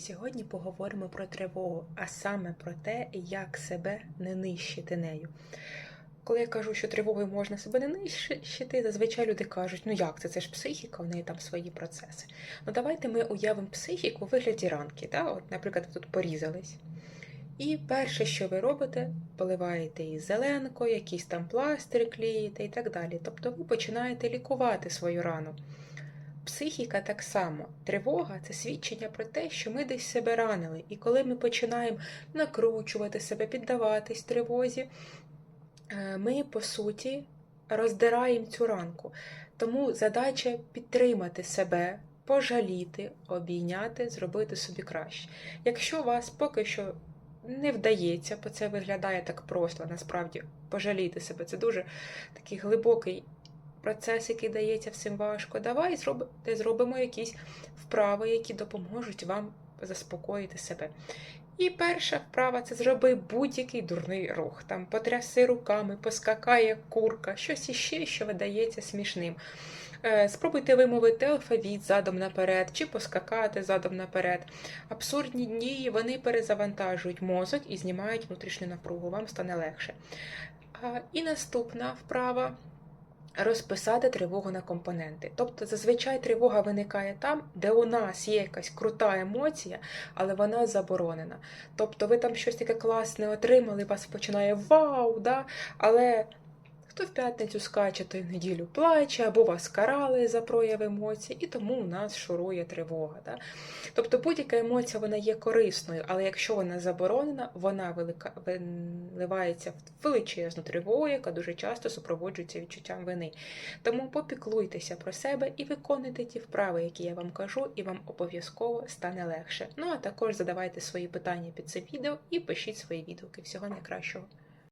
Сьогодні поговоримо про тривогу, а саме про те, як себе не нищити нею. Коли я кажу, що тривогою можна себе не нищити, зазвичай люди кажуть, ну як це, це ж психіка, в неї там свої процеси. Ну давайте ми уявимо психіку у вигляді ранки. Да? От, наприклад, тут порізались. І перше, що ви робите, поливаєте її зеленкою, якийсь там пластир клеїте і так далі. Тобто ви починаєте лікувати свою рану. Психіка так само. Тривога це свідчення про те, що ми десь себе ранили. І коли ми починаємо накручувати себе, піддаватись тривозі, е, ми, по суті, роздираємо цю ранку. Тому задача підтримати себе, пожаліти, обійняти, зробити собі краще. Якщо вас поки що не вдається, бо це виглядає так просто, насправді пожаліти себе. Це дуже такий глибокий процес, який дається всім важко. Давай зробимо, якісь вправи, які допоможуть вам заспокоїти себе. І перша вправа це зроби будь-який дурний рух. Там потряси руками, поскакай як курка, щось іще, що видається смішним. Е, Спробуйте вимовити алфавіт задом наперед, чи поскакати задом наперед. Абсурдні дії вони перезавантажують мозок і знімають внутрішню напругу, вам стане легше. І наступна вправа. Розписати тривогу на компоненти. Тобто, зазвичай тривога виникає там, де у нас є якась крута емоція, але вона заборонена. Тобто, ви там щось таке класне отримали, вас починає вау, да? але хто в п'ятницю скаче, той в неділю плаче, або вас карали за прояв емоцій, і тому у нас шурує тривога. Да? Тобто будь-яка емоція вона є корисною, але якщо вона заборонена, вона велика, виливається в величезну тривогу, яка дуже часто супроводжується відчуттям вини. Тому попіклуйтеся про себе і виконуйте ті вправи, які я вам кажу, і вам обов'язково стане легше. Ну а також задавайте свої питання під це відео і пишіть свої відгуки. Всього найкращого.